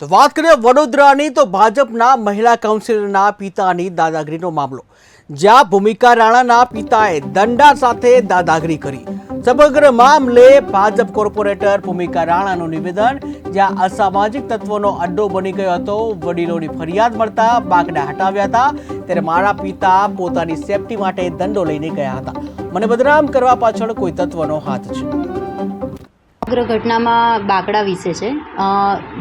તો વાત કરીએ વડોદરાની, તો ભાજપના મહિલા કાઉન્સિલરના પિતાની દાદાગીરીનો મામલો. જ્યાં ભૂમિકા રાણાના પિતાએ દંડા સાથે દાદાગીરી કરી. સમગ્ર મામલે ભાજપ કોર્પોરેટર ભૂમિકા રાણાનું નિવેદન, જ્યાં અસામાજિક તત્વોનો અડ્ડો બની ગયો હતો, વડીલોની ફરિયાદ મળતા બાકડા હટાવ્યા હતા, ત્યારે મારા પિતા પોતાની સેફટી માટે દંડો લઈને ગયા હતા. મને બદનામ કરવા પાછળ કોઈ તત્વનો હાથ છે. સમગ્ર ઘટનામાં બાકડા વિશે છે.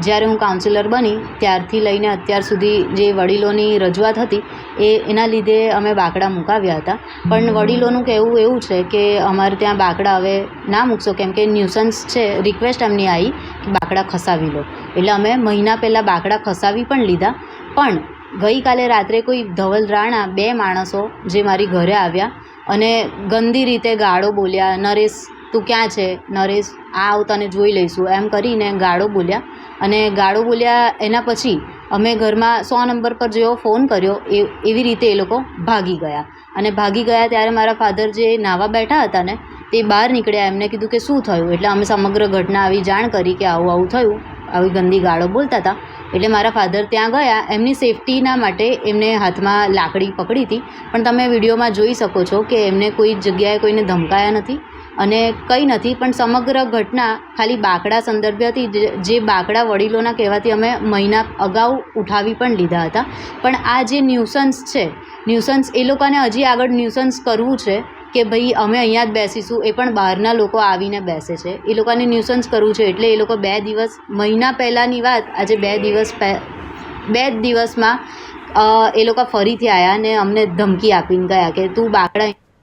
જ્યારે હું કાઉન્સિલર બની, ત્યારથી લઈને અત્યાર સુધી જે વડીલોની રજૂઆત હતી, એ એના લીધે અમે બાકડા મુકાવ્યા હતા. પણ વડીલોનું કહેવું એવું છે કે અમારે ત્યાં બાકડા હવે ના મૂકશો, કેમ કે ન્યુસન્સ છે રિક્વેસ્ટ એમની આવી કે બાકડા ખસાવી લો. એટલે અમે મહિના પહેલાં બાકડા ખસાવી પણ લીધા. પણ ગઈકાલે રાત્રે કોઈ ધવલ રાણા બે માણસો જે મારી ઘરે આવ્યા અને ગંદી રીતે ગાળો બોલ્યા, નરેશ તું ક્યાં છે? નરેશ આવ તને જોઈ લઈશું. એમ કરીને ગાળો બોલ્યા. અને ગાળો બોલ્યા એના પછી અમે ઘરમાં સો નંબર પર જેવો ફોન કર્યો, એ, એવી રીતે એ લોકો ભાગી ગયા. અને ભાગી ગયા ત્યારે મારા ફાધર જે નાવા બેઠા હતા ને, તે બહાર નીકળ્યા. એમને કીધું કે શું થયું? એટલે અમે સમગ્ર ઘટના આવી જાણ કરી કે આવું આવું થયું. આવી ગંદી ગાળો બોલતા હતા. એટલે મારા ફાધર ત્યાં ગયા. એમની સેફટીના માટે એમને હાથમાં લાકડી પકડી હતી. પણ તમે વિડીયોમાં જોઈ શકો છો કે એમને કોઈ જગ્યાએ કોઈને ધમકાયા નથી. અને કંઈ નથી, પણ સમગ્ર ઘટના ખાલી બાકડા સંદર્ભે હતી જે- બાકડા વડીલોના કહેવાથી અમે મહિના અગાઉ ઉઠાવી પણ લીધા હતા. પણ આ જે ન્યુસન્સ છે, ન્યુસન્સ એ લોકોને હજી આગળ ન્યુસન્સ કરવું છે કે ભાઈ અમે અહીંયા જ બેસીશું, એ પણ બહારના લોકો આવીને બેસે છે. એ લોકોને ન્યુસન્સ કરવું છે એટલે એ લોકો બે દિવસ, મહિના પહેલાંની વાત, આજે બે દિવસ બે જ દિવસમાં એ લોકો ફરીથી આવ્યા અને અમને ધમકી આપીને ગયા કે તું બાકડા